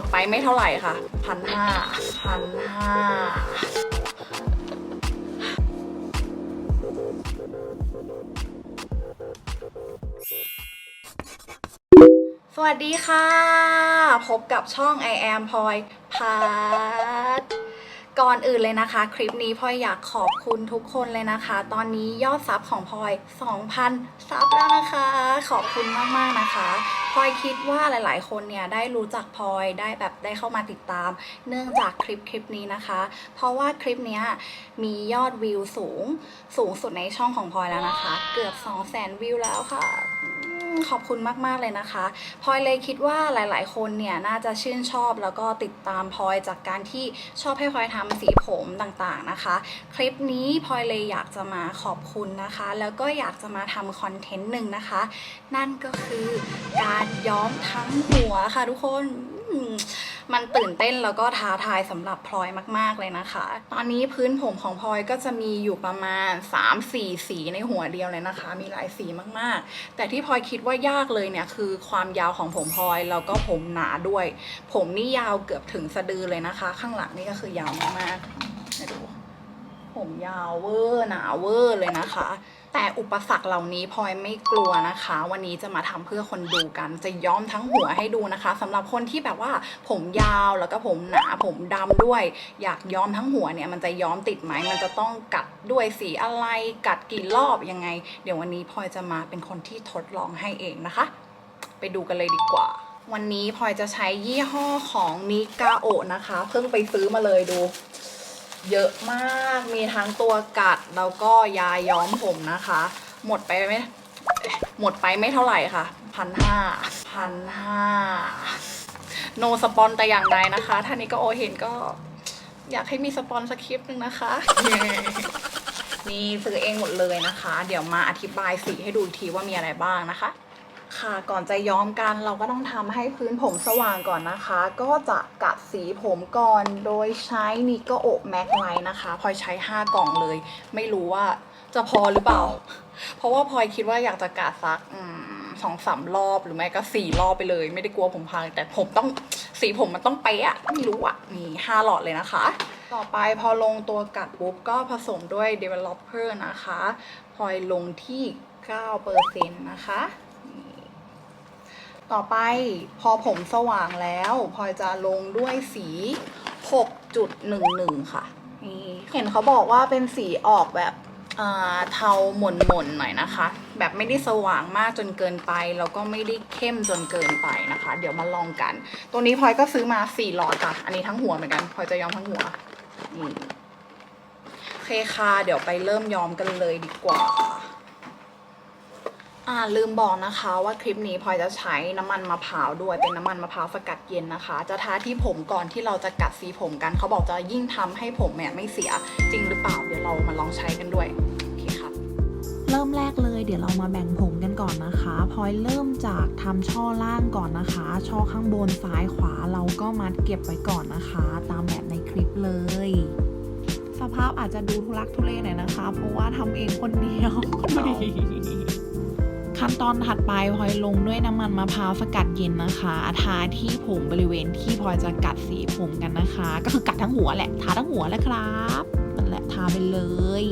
ดไปไม่เท่าไหร่ค่ะพันห้าพันห้าสวัสดีค่ะ พบกับช่อง I am พลอยพาร์ ก่อนอื่นเลยนะคะ คลิปนี้พลอยอยากขอบคุณทุกคนเลยนะคะ ตอนนี้ยอดซับของพลอย 2,000 ซับแล้วนะคะ ขอบคุณมากๆนะคะพลอยคิดว่าหลาย ๆ คนเนี่ยได้รู้จักพลอยได้แบบได้เข้ามาติดตาม เนื่องจากคลิปคลิปนี้นะคะ เพราะว่าคลิปนี้มียอดวิวสูงสูงสุดในช่องของพลอยแล้วนะคะ เกือบ 200,000วิวแล้วค่ะ ขอบคุณมาก ๆ เลยนะคะพลอยเลยคิดว่าหลาย ๆ คนเนี่ยน่าจะชื่นชอบแล้วก็ติดตามพลอยจากการที่ชอบให้พลอยทำสีผมต่างๆนะคะ คลิปนี้พลอยเลยอยากจะมาขอบคุณนะคะ แล้วก็อยากจะมาทำคอนเทนต์หนึ่งนะคะ นั่นก็คือการย้อมทั้งหัวค่ะทุกคน มันตื่นเต้นแล้วก็ท้าทายสำหรับพลอยมาก ๆ เลยนะคะ ตอนนี้พื้นผมของพลอยก็จะมีอยู่ประมาณ 3-4 สีในหัวเดียวเลยนะคะ มีหลายสีมากๆ แต่ที่พลอยคิดว่ายากเลยเนี่ยคือความยาวของผมพลอยแล้วก็ผมหนาด้วย ผมนี่ยาวเกือบถึงสะดือเลยนะคะ ข้างหลังนี่ก็คือยาวมากๆดูผมยาวเวอร์หนาเวอร์เลยนะคะ แต่อุปสรรคเหล่านี้พลอยไม่กลัวนะคะ วันนี้จะมาทำเพื่อคนดูกัน จะย้อมทั้งหัวให้ดูนะคะสำหรับคนที่แบบว่าผมยาวแล้วก็ผมหนาผมดำด้วย อยากย้อมทั้งหัวเนี่ยมันจะย้อมติดไหมมันจะต้องกัดด้วยสีอะไรกัดกี่รอบยังไง เดี๋ยววันนี้พลอยจะมาเป็นคนที่ทดลองให้เองนะคะ ไปดูกันเลยดีกว่าวันนี้พลอยจะใช้ยี่ห้อของนิกาโอนะคะ เพิ่งไปซื้อมาเลยดู เยอะมาก มีทั้งตัวกัดแล้วก็ยาย้อมผมนะคะ หมดไปไหมหมดไปไม่เท่าไหร่ค่ะพันห้าพันห้าโนสปอนแต่อย่างใดนะคะ ท่านี้ก็โอเห็นก็อยากให้มีสปอนสคริปต์นึงนะคะ นี่ซื้อเองหมดเลยนะคะ เดี๋ยวมาอธิบายสีให้ดูอีกทีว่ามีอะไรบ้างนะคะ ค่ะก่อนจะย้อมกันเราก็ต้องทำให้พื้นผมสว่างก่อนนะคะ ก็จะกัดสีผมก่อนโดยใช้นิโกโอแม็กไลท์นะคะพลอยใช้ 5 กล่องเลย ไม่รู้ว่าจะพอหรือเปล่า เพราะว่าพลอยคิดว่าอยากจะกัดสักสองสามรอบหรือไม่ก็สี่รอบไปเลย ไม่ได้กลัวผมพังแต่ผมต้องสีผมมันต้องเป๊ะอะไม่รู้อะมีห้าหลอดเลยนะคะ ต่อไปพอลงตัวกัดปุ๊บก็ผสมด้วย developer นะคะพลอยลงที่9%นะคะ ต่อไปพอผมสว่างแล้วพลอยจะลงด้วยสี 6.11 ค่ะ นี่เห็นเขาบอกว่าเป็นสีออกแบบอ่าเทาหม่นๆหน่อยนะคะ แบบไม่ได้สว่างมากจนเกินไป แล้วก็ไม่ได้เข้มจนเกินไปนะคะ เดี๋ยวมาลองกัน ตัวนี้พลอยก็ซื้อมา4หลอดค่ะ อันนี้ทั้งหัวเหมือนกันพลอยจะย้อมทั้งหัวนี่โอเคค่ะเดี๋ยวไปเริ่มย้อมกันเลยดีกว่า อ่าลืมบอกนะคะว่าคลิปนี้พลอยจะใช้น้ำมันมะพร้าวด้วยเป็นน้ำมันมะพร้าวสกัดเย็นนะคะ จะทาที่ผมก่อนที่เราจะกัดสีผมกัน เขาบอกจะยิ่งทำให้ผมเนี่ยไม่เสียจริงหรือเปล่าเดี๋ยวเรามาลองใช้กันด้วยโอเคค่ะเริ่มแรกเลยเดี๋ยวเรามาแบ่งผมกันก่อนนะคะพลอยเริ่มจากทำช่อล่างก่อนนะคะ ช่อข้างบนซ้ายขวาเราก็มัดเก็บไว้ก่อนนะคะ ตามแบบในคลิปเลย สภาพอาจจะดูทุลักทุเลหน่อยนะคะ เพราะว่าทำเองคนเดียว ขั้นตอนถัดไปพลอยลงด้วยน้ำมันมะพร้าวสกัดเย็นนะคะทาที่ผมบริเวณที่พลอยจะกัดสีผมกันนะคะ ก็คือกัดทั้งหัวแหละทาทั้งหัวแหละครับนั่นแหละทาไปเลย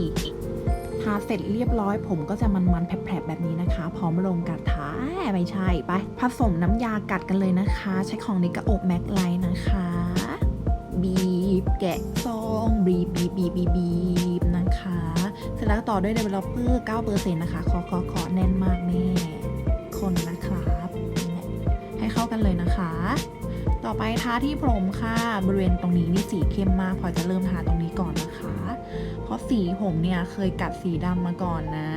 ทาเสร็จเรียบร้อย ผมก็จะมันๆแผลบๆแบบนี้นะคะ พร้อมลงกัดทาไม่ใช่ไปผสมน้ำยากัดกันเลยนะคะ ใช้ของนิกาโอบแม็กไลน์นะคะบีบแกะซองบีบบีบบีบบีบบบ ร็จแล้วต่อด้วย developer 9%นะคะขอขอขอแน่นมากแน่คนนะครับให้เข้ากันเลยนะคะ ต่อไปทาที่ผมค่ะ บริเวณตรงนี้นี่สีเข้มมาก พอจะเริ่มทาตรงนี้ก่อนนะคะ เพราะสีผมเนี่ยเคยกัดสีดำมาก่อนนะ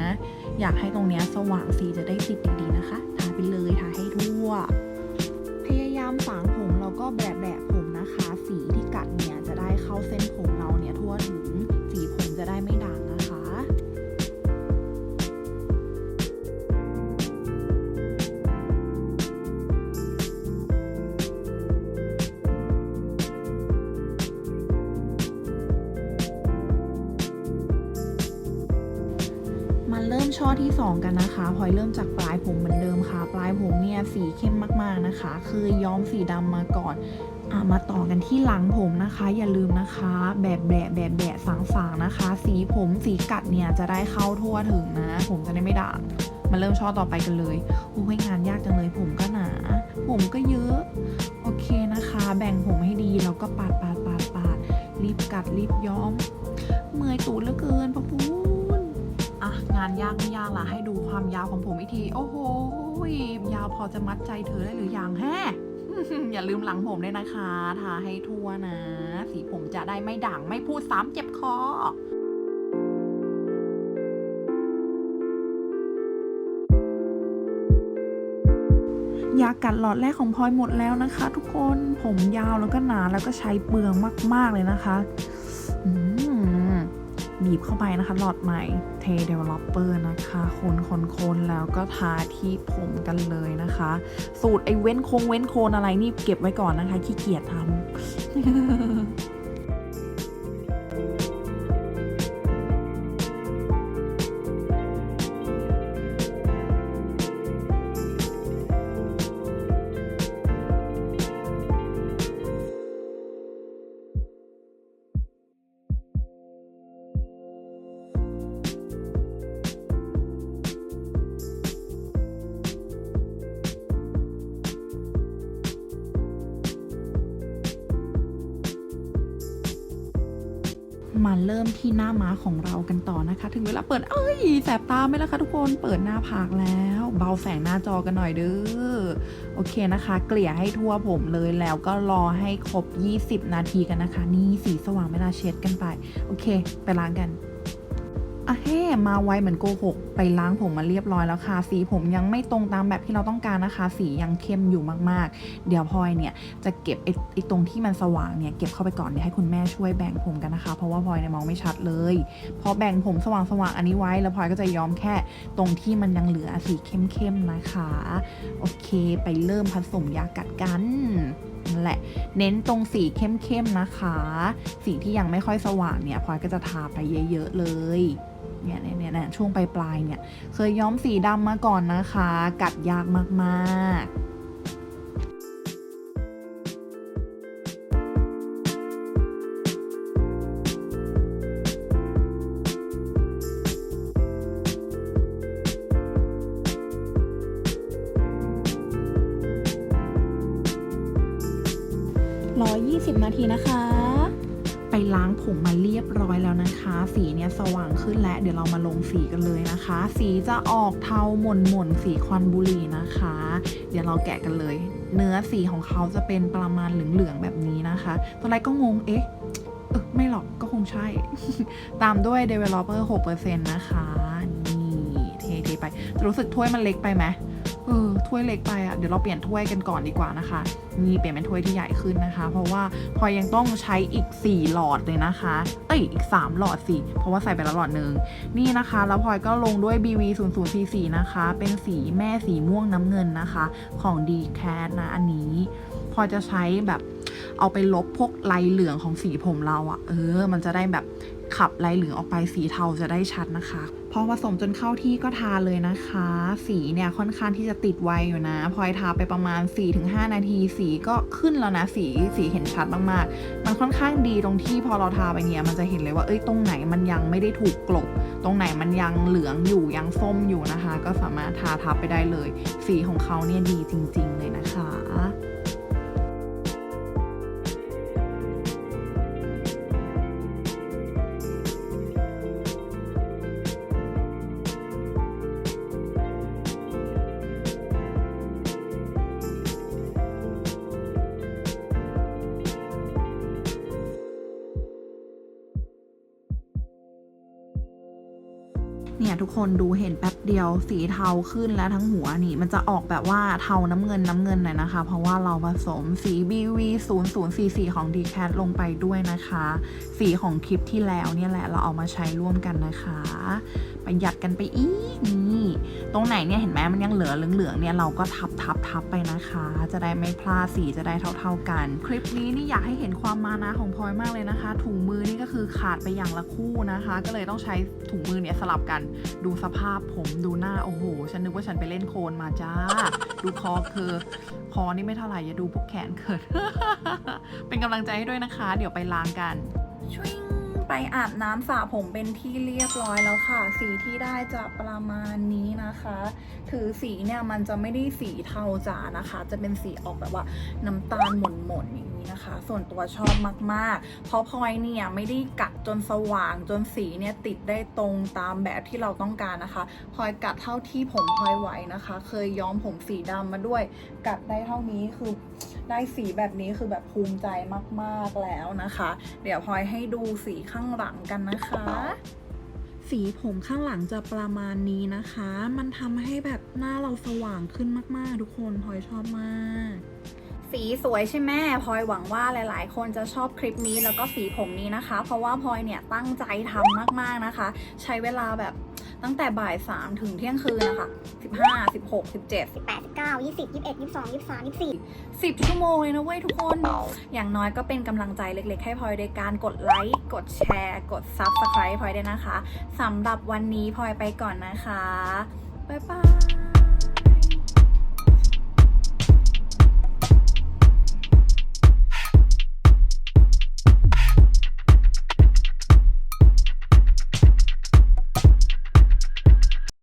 อยากให้ตรงนี้สว่างสีจะได้ติดดีๆนะคะ ทาไปเลยทาให้ทั่ว พยายามสางผมแล้วก็แบบแบบผมนะคะ สีที่กัดเนี่ยจะได้เข้าเส้นผมเราเนี่ยทั่วถึงสีผมจะได้ไม่ด่าง 2 กันนะคะพลอยเริ่มจากปลายผมเหมือนเดิมค่ะ ปลายผมเนี่ยสีเข้มมากๆนะคะเคยย้อมสีดำมาก่อนอมาต่อกันที่หลังผมนะคะ อย่าลืมนะคะ แบบแบะแบบแบะสางๆนะคะ สีผมสีกัดเนี่ยจะได้เข้าทั่วถึงนะ ผมจะได้ไม่ด่างมาเริ่มช่อต่อไปกันเลยโอ้ยงานยากจังเลย ผมก็หนา ผมก็เยอะ โอเคนะคะ แบ่งผมให้ดีแล้วก็ปาดปาดปาดปาดรีบกัดรีบย้อม เมื่อยตูดเหลือเกินพะพู งานยากไม่ยากล่ะให้ดูความยาวของผมอีกที โอ้โหยาวพอจะมัดใจเธอได้หรือยังแฮะอย่าลืมหลังผมด้วยนะคะทาให้ทั่วนะ สีผมจะได้ไม่ด่างไม่พูดซ้ำเจ็บคอยากัดหลอดแรกของพลอยหมดแล้วนะคะ ทุกคนผมยาวแล้วก็หนาแล้วก็ใช้เปลืองมาก ๆ เลยนะคะ บีบเข้าไปนะคะหลอดใหม่ เทเดเวลลอปเปอร์นะคะคนคนคนแล้วก็ทาที่ผมกันเลยนะคะ สูตรไอเว้นโคงเว้นโคนอะไรนี่เก็บไว้ก่อนนะคะขี้เกียจทำ มาเริ่มที่หน้าม้าของเรากันต่อนะคะ ถึงเวลาเปิด เอ้ย แสบตาไหมล่ะคะทุกคน เปิดหน้าผากแล้ว เบาแสงหน้าจอกันหน่อยเด้อ โอเคนะคะ เกลี่ยให้ทั่วผมเลยแล้วก็รอให้ครบ 20 นาทีกันนะคะ นี่สีสว่างเวลาเช็ดกันไป โอเค ไปล้างกันอะเฮ้มาไวเหมือนโกหก ไปล้างผมมาเรียบร้อยแล้วค่ะ สีผมยังไม่ตรงตามแบบที่เราต้องการนะคะ สียังเข้มอยู่มากๆ เดี๋ยวพลอยเนี่ยจะเก็บไอ้ตรงที่มันสว่างเนี่ยเก็บเข้าไปก่อนเดี๋ยวให้คุณแม่ช่วยแบ่งผมกันนะคะ เพราะว่าพลอยเนี่ยมองไม่ชัดเลยพอแบ่งผมสว่างสว่างๆอันนี้ไว้แล้วพลอยก็จะย้อมแค่ตรงที่มันยังเหลือสีเข้มๆนะคะ โอเค ไปเริ่มผสมยากัดกันนั่นแหละ เน้นตรงสีเข้มๆนะคะ สีที่ยังไม่ค่อยสว่างเนี่ยพลอยก็จะทาไปเยอะๆเลย เนี่ยเนี่ยเนี่ยช่วงปลายๆเนี่ย เคยย้อมสีดำมาก่อนนะคะ กัดยากมากๆ120 นาทีนะคะ ไปล้างผมมาเรียบร้อยแล้วนะคะ สีเนี่ยสว่างขึ้นแล้วเดี๋ยวเรามาลงสีกันเลยนะคะ สีจะออกเทาหม่นหม่นสีควันบุหรี่นะคะ เดี๋ยวเราแกะกันเลย เนื้อสีของเขาจะเป็นประมาณเหลืองๆแบบนี้นะคะตอนแรกก็งงเอ๊ะเออไม่หรอกก็คงใช่ ตามด้วย developer 6%นะคะ นี่ เท ๆ ไป รู้สึกถ้วยมันเล็กไปไหม เออถ้วยเล็กไปอะ่ะเดี๋ยวเราเปลี่ยนถ้วยกันก่อนดีกว่านะคะนี่เปลี่ยนเป็นถ้วยที่ใหญ่ขึ้นนะคะ เพราะว่าพอยังต้องใช้อีก 4 หลอดเลยนะคะ เอ้ยอีก 3 หลอดสิ เพราะว่าใส่ไปแล้วหลอดหนึ่งนี่นะคะ แล้วพลอยก็ลงด้วย BV 0 0 4 4นะคะ เป็นสีแม่สีม่วงน้ำเงินนะคะ ของ d c a t นะอันนี้พอจะใช้แบบ เอาไปลบพวกลายเหลืองของสีผมเราอะ่ะเออ มันจะได้แบบขับลายเหลืองออกไปสีเทาจะได้ชัดนะคะ พอผสมจนเข้าที่ก็ทาเลยนะคะ สีเนี่ยค่อนข้างที่จะติดไวอยู่นะ พอยทาไปประมาณ 4-5 นาที สีก็ขึ้นแล้วนะ สีสีเห็นชัดมากๆ มันค่อนข้างดีตรงที่พอเราทาไปเนี่ยมันจะเห็นเลยว่าเอ้ยตรงไหนมันยังไม่ได้ถูกกลบ ตรงไหนมันยังเหลืองอยู่ยังส้มอยู่นะคะ ก็สามารถทาทับไปได้เลย สีของเขาเนี่ยดีจริง ๆ เลยนะคะ เนี่ยทุกคนดูเห็นแป๊บเดียวสีเทาขึ้นแล้วทั้งหัวนี่มันจะออกแบบว่าเทาน้ำเงินน้ำเงินหน่อยนะคะ เพราะว่าเราผสมสี BV 0 0 4 4ของ d c a t ลงไปด้วยนะคะ สีของคลิปที่แล้วเนี่ยแหละเราเอามาใช้ร่วมกันนะคะประหยัดกันไปอีกนี่ตรงไหนเนี่ยเห็นไหมมันยังเหลือเหลืองๆเนี่ยเราก็ทับทับทับไปนะคะ จะได้ไม่พลาดสีจะได้เท่า ๆกัน คลิปนี้นี่อยากให้เห็นความมานะของพลอยมากเลยนะคะ ถุงมือนี่ก็คือขาดไปอย่างละคู่นะคะ ก็เลยต้องใช้ถุงมือเนี่ยสลับกันดูสภาพผมดูหน้าโอ้โห ฉันนึกว่าฉันไปเล่นโคลนมาจ้า ดูคอคือคอนี่ไม่เท่าไหร่อย่าดูพวกแขนเกิด เป็นกำลังใจให้ด้วยนะคะ เดี๋ยวไปล้างกันช่วยไปอาบน้ำสระผมเป็นที่เรียบร้อยแล้วค่ะ สีที่ได้จะประมาณนี้นะคะถือสีเนี่ยมันจะไม่ได้สีเทาจ๋านะคะ จะเป็นสีออกแบบว่าน้ำตาลหม่นๆอย่าง นะคะ ส่วนตัวชอบมากๆ เพราะพลอยเนี่ยไม่ได้กัดจนสว่างจนสีเนี่ยติดได้ตรงตามแบบที่เราต้องการนะคะพลอยกัดเท่าที่ผมพลอยไหวนะคะ เคยย้อมผมสีดำมาด้วย กัดได้เท่านี้คือได้สีแบบนี้คือแบบภูมิใจมากๆแล้วนะคะ เดี๋ยวพลอยให้ดูสีข้างหลังกันนะคะสีผมข้างหลังจะประมาณนี้นะคะ มันทำให้แบบหน้าเราสว่างขึ้นมาก ๆ ทุกคนพลอยชอบมาก สีสวยใช่ไหมพลอยหวังว่าหลาย ๆ คนจะชอบคลิปนี้แล้วก็สีผมนี้นะคะ เพราะว่าพลอยเนี่ยตั้งใจทำมาก ๆ นะคะ ใช้เวลาแบบตั้งแต่บ่ายสามถึงเที่ยงคืนนะคะ15 16 17สิบแปดสิบเก้ายี่สิบยี่สิบเอ็ดยี่สิบสองยี่สิบสามยี่สิบสี่สิบชั่วโมงเลยนะเว้ยทุกคน อย่างน้อยก็เป็นกำลังใจเล็ก ๆ ให้พลอยในการกดไลค์ กดแชร์ กด Subscribe พลอยด้วยนะคะสำหรับวันนี้พลอยไปก่อนนะคะ บ๊ายบาย